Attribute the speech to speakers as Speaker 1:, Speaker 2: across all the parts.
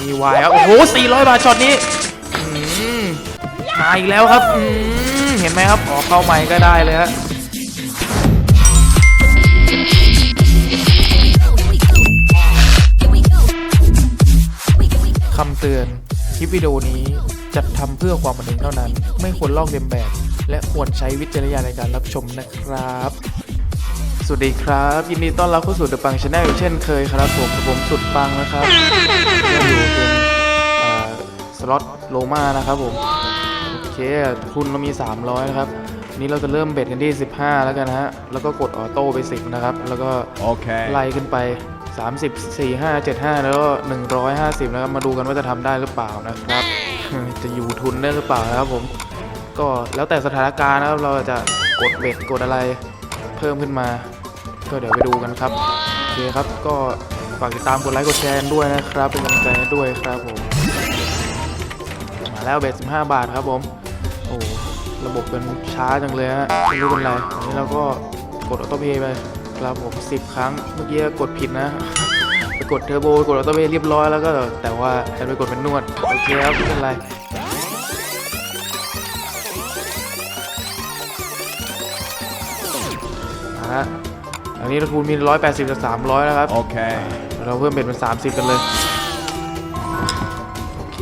Speaker 1: มีวายครับโอ้โห400 บาทช็อตนี้มาอีกแล้วครับเห็นไหมครับออกเข้าใหม่ก็ได้เลยฮะคำเตือนคลิปวิดีโอนี้จัดทำเพื่อความบันเทิงเท่านั้น ไม่ควรลอกเลียนแบบ และควรใช้วิจารณญาณในการรับชมนะครับ สวัสดีครับ ยินดีต้อนรับเข้าสู่ The ปังชาแนลเช่นเคยครับผมกับผมสุดปังนะครับก็อยู่เป็นอ่าสล็อตโลมานะครับผมโอเคทุนเรามี 300 นะครับวันนี้เราจะเริ่มเบ็ดกันที่ 15 แล้วกันนะฮะแล้วก็กดออโต้ไป 10 นะครับ แล้วก็
Speaker 2: Okay.
Speaker 1: ไล่ขึ้นไป 30 4 5 7 5 แล้วก็ 150 นะครับ มาดูกันว่าจะทำได้หรือเปล่านะครับ จะอยู่ทุนได้หรือเปล่านะครับผมก็แล้วแต่สถานการณ์นะครับเราจะกดเบ็ดกดอะไรเพิ่มขึ้นมา ก็เดี๋ยวไปดูกันครับโอเคครับก็ฝากติดตามกดไลค์กดแชร์ด้วยนะครับ เป็นกำลังใจด้วยครับผมมาแล้วเบ็ด15บาทครับผมโอ้ระบบเป็นช้าจังเลยฮะไม่รู้เป็นไรอันนี้เราก็กดออโต้เพย์ไปครับผม10ครั้งเมื่อกี้กดผิดนะไปกดเทอร์โบกดออโต้เพย์เรียบร้อยแล้วก็แต่ว่าดันไปกดเป็นนวดโอเคครับไม่เป็นไรมาละ อันนี้เราทุนมี 180จาก300 นะครับ
Speaker 2: Okay.
Speaker 1: เราเพิ่มเบ็ดเป็น 30 กันเลย โอเค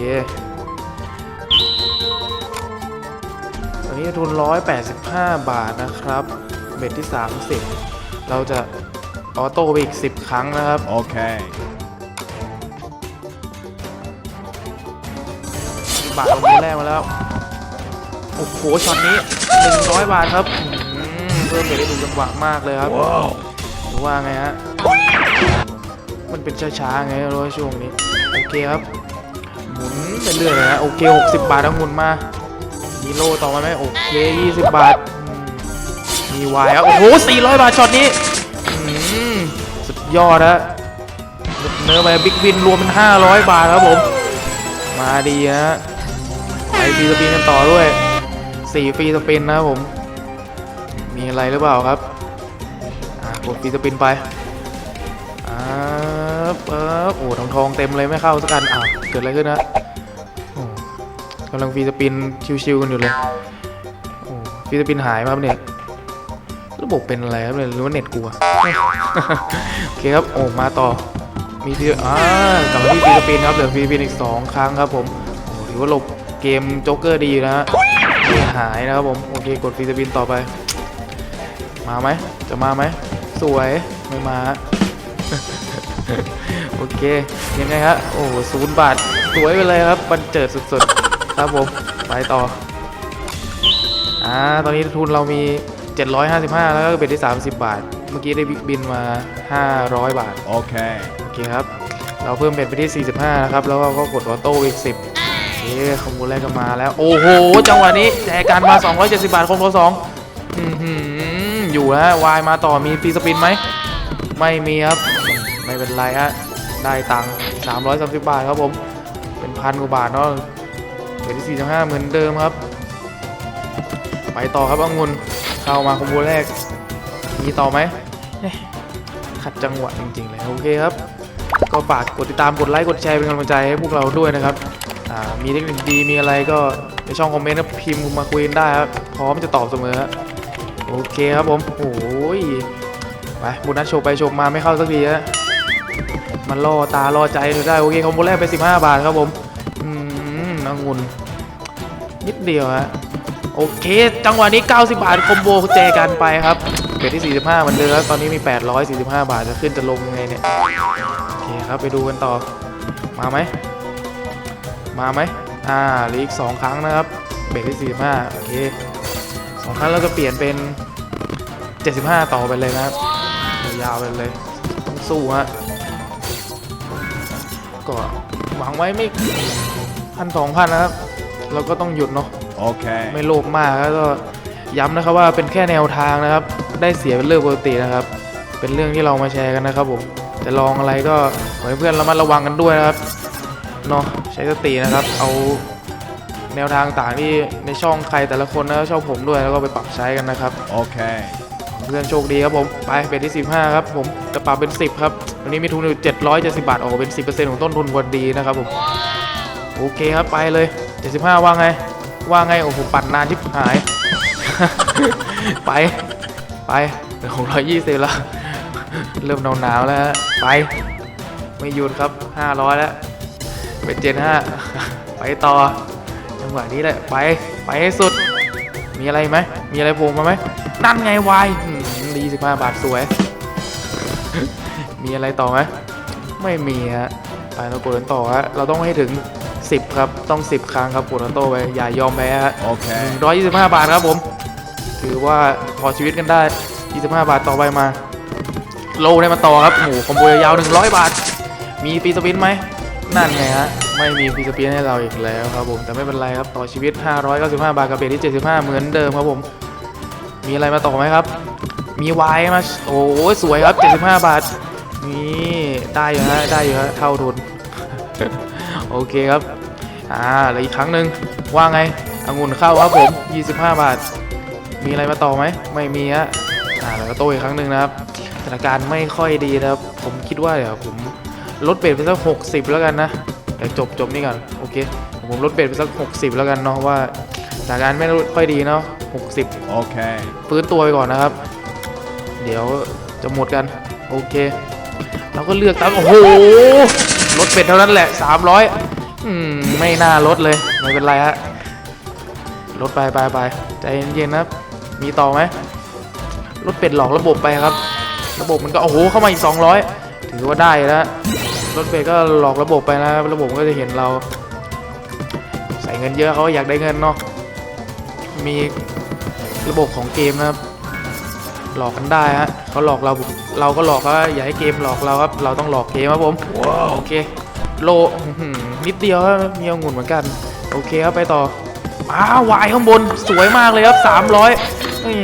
Speaker 1: ตอนนี้ทุน 185 บาทนะครับ เบ็ดที่ 30 เราจะออโต้ไปอีก 10 ครั้งนะครับ
Speaker 2: Okay.
Speaker 1: บาทลงตัวแรกมาแล้ว โอ้โห ช็อตนี้ 100 บาทครับอืมเพิ่มเบ็ดได้ถูกจังหวะมากเลยครับ
Speaker 2: Wow.
Speaker 1: หรือว่าไงฮะมันเป็นช้าๆไงรู้ช่วงนี้โอเคครับหมุนไปเรื่อยเลยนะโอเค 60 บาททั้งหมุนมาฮีโร่ต่อมาไหมโอเค 20 บาทมีวายครับโอ้โห 400 บาทช็อตนี้สุดยอดนะเนื้อไปบิ๊กวินรวมเป็น 500 บาทครับผม มาดีนะไปฟรีสปินกันต่อด้วย 4 ฟรีสปินนะครับผม มีอะไรหรือเปล่าครับ อะกดฟรีสปินไปอ่าเออโอ้ทองทองเต็มเลยไม่เข้าสักอันอ้าวเกิดอะไรขึ้นนะกำลังฟีสปินชิวๆกันอยู่เลยโอ้ฟีสปินหายมาครับเนี่ยระบบเป็นอะไรครับเนี่ยหรือว่าเน็ตกูอะโอเคครับโอ้มาต่อมีที่อ่ากลับมาที่ฟีสปินครับเหลือฟีสปินอีกสองครั้งครับผมโอ้ถือว่าหลบเกมโจ๊กเกอร์ดีนะฮะหายนะครับผมโอเคกดฟีสปินต่อไป มาไหมจะมาไหม สวยไม่มา โอเค ยังไงฮะ โอ้ศูนย์บาท สวยไปเลยครับบันเจิดสุดๆ ครับผม ไปต่อ อ่า ตอนนี้ทุนเรามี 755 แล้วก็เป็นที่30 บาท เมื่อกี้ได้บิ๊กบินมา 500 บาท
Speaker 2: Okay.
Speaker 1: โอเคครับ เราเพิ่มเป็นไปที่ 45 นะครับ แล้วก็กดออโต้อีก 10โอเคขโมยแรกก็มาแล้ว โอ้โห จังหวะนี้แจกกันมา 270 บาทคนละสองอื้อหื อยู่ฮะวายมาต่อมีฟรีสปินไหม ไม่มีครับ ไม่เป็นไรฮะ ได้ตังค์330บาทครับผม เป็นพันกว่าบาทเนาะเป็นที่45เหมือนเดิมครับ ไปต่อครับองุ่นเข้ามาคอมโบแรก มีต่อไหมเอ๊ะขัดจังหวะจริงๆเลย โอเคครับ ก็ฝากกดติดตาม กดไลค์ กดแชร์เป็นกำลังใจให้พวกเราด้วยนะครับ มีเทคนิคดี มีอะไรก็ในช่องคอมเมนต์พิมพ์มาคุยกันได้ครับ พร้อมจะตอบเสมอครับ โอเคครับผมโอ้ยไปบุญนัดโชว์ไปโชว์มาไม่เข้าสักทีฮะมันล่อตาล่อใจเราได้โอเคคอมโบแรกไป 15 บาทครับผมอืมนางุนนิดเดียวฮะโอเค จังหวะนี้ 90 บาทคอมโบแจกันไปครับเบรที่ 45เหมือนเดิมครับตอนนี้มี 845 บาทจะขึ้นจะลงยังไงเนี่ยโอเคครับไปดูกันต่อ มาไหมมาไหมอ่าเหลืออีกสองครั้งนะครับเบรกที่ 45 โอเค สองครั้งแล้วก็เปลี่ยนเป็น 75 ต่อไปเลยนะครับ ยาวๆไปเลย ต้องสู้ฮะ ก็หวังไว้ไม่พันสองพันนะครับ เราก็ต้องหยุดเนาะ
Speaker 2: Okay.
Speaker 1: ไม่โลภมากแล้วก็ย้ำนะครับว่าเป็นแค่แนวทางนะครับ ได้เสียเป็นเรื่องปกตินะครับ เป็นเรื่องที่เรามาแชร์กันนะครับผม จะลองอะไรก็ขอให้เพื่อนระมัดระวังกันด้วยนะครับ เนาะใช้สตินะครับ เอา แนวทางต่างที่ในช่องใครแต่ละคนนะชอบผมด้วยแล้วก็ไปปรับใช้กันนะครับ
Speaker 2: Okay.
Speaker 1: โอเค เพื่อนโชคดีครับผมไปเบ็ดที่ 15 ครับ ผมจะปรับเป็น 10 ครับวันนี้มีทุนอยู่770 บาทออกเป็น 10%ของต้นทุนพอดีนะครับผมโอเคครับไปเลย 75 ว่าไง ว่าไงโอ้โหปั่นนานชิบหาย ไปไปเป็นของร้อยยี่สิบแล้ว เริ่มหนาวๆแล้วฮะไป ไม่หยุดครับ500แล้วเป็นเจนห้าไปต่อจั งหวะนี้แหละไปไปให้สุด มีอะไรไหมมีอะไรโผล่มาไหมนั่นไงวายดีสิบห้าบาทสวย มีอะไรต่อไหมไม่มีฮะไปเรากดกันต่อฮะเราต้องให้ถึง 10 ครับต้อง 10 ครั้งครับกดกันโตไปอย่ายอมแพ้ฮะ
Speaker 2: Okay.
Speaker 1: 125บาทครับผมถือว่าพอชีวิตกันได้ 25 บาทต่อไปมา โลได้มาต่อครับหมูคอมโบยาวๆ100 บาท มีฟรีสปินไหมนั่นไงฮะ ไม่มีฟีสปินให้เราอีกแล้วครับผม แต่ไม่เป็นไรครับ ต่อชีวิต 595 บาทกับเบรที่75 เหมือนเดิมครับผม มีอะไรมาต่อไหมครับ มีวายมา โอ้สวยครับ 75 บาท นี่ได้อยู่ฮะ ได้อยู่ฮะ เท่าทุน โอเคครับ อ่าแล้วอีกครั้งหนึ่งว่าไงองุ่นเข้าครับผม 25 บาท มีอะไรมาต่อไหม ไม่มีฮะ อ่าแล้วก็โตอีกครั้งหนึ่งนะครับ สถานการณ์ไม่ค่อยดีนะครับ ผมคิดว่าเดี๋ยวผมลดเบสไปสัก60 แล้วกันนะ ดี๋ยวจบจบนี่ก่อนโอเคผมลดเบสไปสัก 60 แล้วกันเนาะว่าสถานการณ์ไม่ค่อยดีเนาะ60
Speaker 2: Okay.
Speaker 1: ฟื้นตัวไปก่อนนะครับ เดี๋ยวจะหมดกัน โอเค เราก็เลือกตาม โอ้โหลดเป็ดเท่านั้นแหละ 300 อืม ไม่น่าลดเลย ไม่เป็นไรฮะลดไปไปไปใจเย็นๆนะครับ มีต่อไหมลดเป็ดหลอกระบบไปครับ ระบบมันก็ โอ้โห เข้ามาอีก 200 ถือว่าได้แล้ว รถเป็ดก็หลอกระบบไปนะครับระบบมันก็จะเห็นเรา ใส่เงินเยอะเขาก็อยากได้เงินเนาะ มีระบบของเกมนะครับ หลอกกันได้ฮะเขาหลอกเรา เราก็หลอกเขาอย่าให้เกมหลอกเราครับ เราต้องหลอกเกมครับผมโอเค โลอื้อหือนิดเดียวครับมีองุ่นเหมือนกัน โอเคครับไปต่ออ้าววายข้างบนสวยมากเลยครับ 300นี่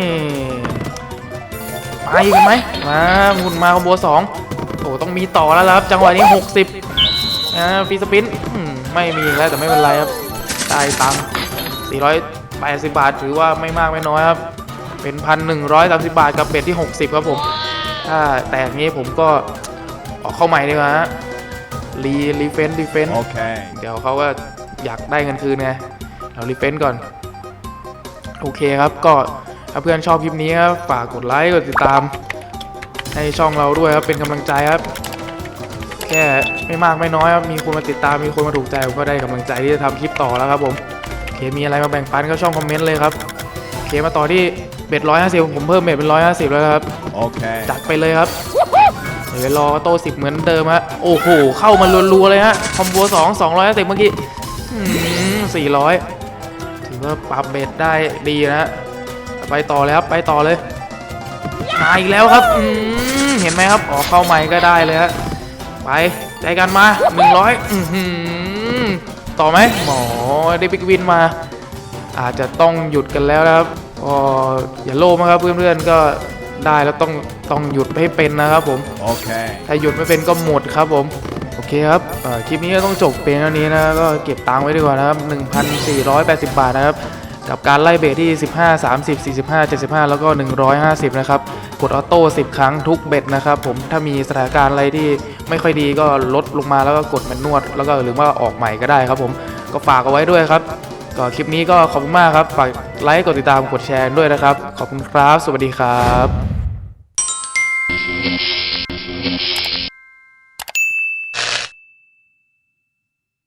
Speaker 1: มาอีกไหมมาองุ่นมาคอมโบสองโอ้ต้องมีต่อแล้วล่ะครับ จังหวะนี้ 60อ่าฟรีสปินอืมไม่มีอีกแล้วแต่ไม่เป็นไรครับได้ตังค์480 บาท ถือว่าไม่มากไม่น้อยครับ เป็นพันหนึ่งร้อยสามสิบาทกับเบ็ดที่ 60 ครับผม ถ้าแตกงี้ผมก็ออกเข้าใหม่ดีกว่าฮะรีรีเฟนรีเฟน
Speaker 2: Okay.
Speaker 1: เดี๋ยวเขาก็อยากได้เงินคืนไงเรารีเฟนก่อน โอเคครับก็ถ้าเพื่อนชอบคลิปนี้ครับฝากกดไลค์กดติดตาม ให้ช่องเราด้วยครับเป็นกำลังใจครับ แค่ไม่มากไม่น้อยครับมีคนมาติดตามมีคนมาถูกใจผมก็ได้กำลังใจที่จะทำคลิปต่อแล้วครับผมโอเคมีอะไรมาแบ่งปันก็ช่องคอมเมนต์เลยครับโอเคมาต่อที่เบ็ดร้อยห้าสิบผมเพิ่มเบ็ดเป็นร้อยห้าสิบแล้วครับ
Speaker 2: Okay.
Speaker 1: จัดไปเลยครับเดี๋ยวรอโตสิบเหมือนเดิมฮะโอ้โหเข้ามารัวๆเลยฮะคอมโบสองสองร้อยสิบเมื่อกี้สี่ร้อยถือว่าปรับเบ็ดได้ดีนะฮะไปต่อเลยครับไปต่อเลย มาอีกแล้วครับอืมเห็นไหมครับออกเข้าใหม่ก็ได้เลยฮะไปใจกันมาหนึ่งร้อยต่อไหมหมอได้บิ๊กวินมา อาจจะต้องหยุดกันแล้วนะครับก็อย่าโลภนะครับเพื่อนๆก็ได้แล้วต้องต้องหยุดให้เป็นนะครับผม
Speaker 2: Okay.
Speaker 1: ถ้าหยุดไม่เป็นก็หมดครับผมโอเคครับเอ่อคลิปนี้ก็ต้องจบเป็นเท่านี้นะก็เก็บตังค์ไว้ดีกว่านะครับ 1,480 บาทนะครับ กับการไล่เบรที่ 15 30 45 75 แล้วก็ 150 นะครับ กดออโต้ 10 ครั้งทุกเบ็ดนะครับผม ถ้ามีสถานการณ์อะไรที่ไม่ค่อยดีก็ลดลงมาแล้วก็กดแมนนวด แล้วก็หรือว่าออกใหม่ก็ได้ครับผม ก็ฝากเอาไว้ด้วยครับ ก็คลิปนี้ก็ขอบคุณมากครับ ฝากไลค์ กดติดตาม กดแชร์ด้วยนะครับ ขอบคุณครับ สวัสดีครับ